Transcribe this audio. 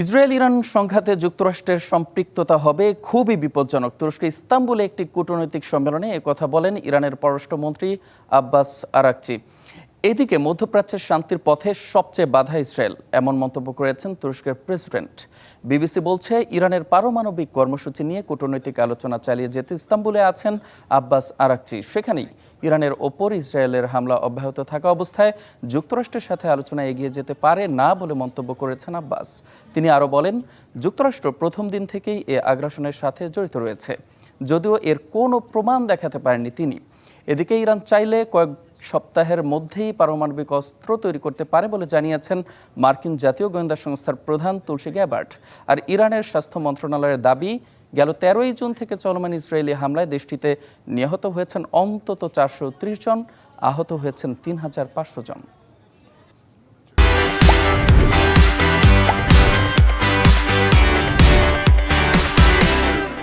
Israel Iran সংঘাতে যুক্তরাষ্ট্রের সম্পৃক্ততা হবে খুবই বিপজ্জনক। তুরস্কের ইস্তাম্বুলে একটি কূটনৈতিক সম্মেলনে কথা বলেন ইরানের পররাষ্ট্রমন্ত্রী আব্বাস আরাকচি। এদিকে মধ্যপ্রাচ্যের শান্তির পথে সবচেয়ে বাধা ইসরায়েল, এমন মন্তব্য করেছেন তুরস্কের প্রেসিডেন্ট। বিবিসি বলছে, ইরানের পারমাণবিক কর্মসূচি নিয়ে কূটনৈতিক আলোচনা চালিয়ে যেতে ইস্তাম্বুলে আছেন আব্বাস আরাকচি। সেখানেই ইরানের ওপর ইসরায়েলের হামলা অব্যাহত থাকা অবস্থায় যুক্তরাষ্ট্রের সাথে আলোচনা এগিয়ে যেতে পারে না বলে মন্তব্য করেছেন আব্বাস। তিনি আরও বলেন, যুক্তরাষ্ট্র প্রথম দিন থেকেই এ আগ্রাসনের সাথে জড়িত রয়েছে। যদিও এর কোনো প্রমাণ দেখাতে পারেননি তিনি। এদিকে ইরান চাইলে কয়েক সপ্তাহের মধ্যেই পারমাণবিক অস্ত্র তৈরি করতে পারে বলে জানিয়েছেন মার্কিন জাতীয় গোয়েন্দা সংস্থার প্রধান তুলসী গ্যাবার্ট আর ইরানের স্বাস্থ্য মন্ত্রণালয়ের দাবি গেল তেরোই জুন থেকে চলমান ইসরায়েলি হামলায় দেশটিতে নিহত হয়েছেন অন্তত চারশো ত্রিশ জন, আহত হয়েছেন তিন হাজার পাঁচশো জন।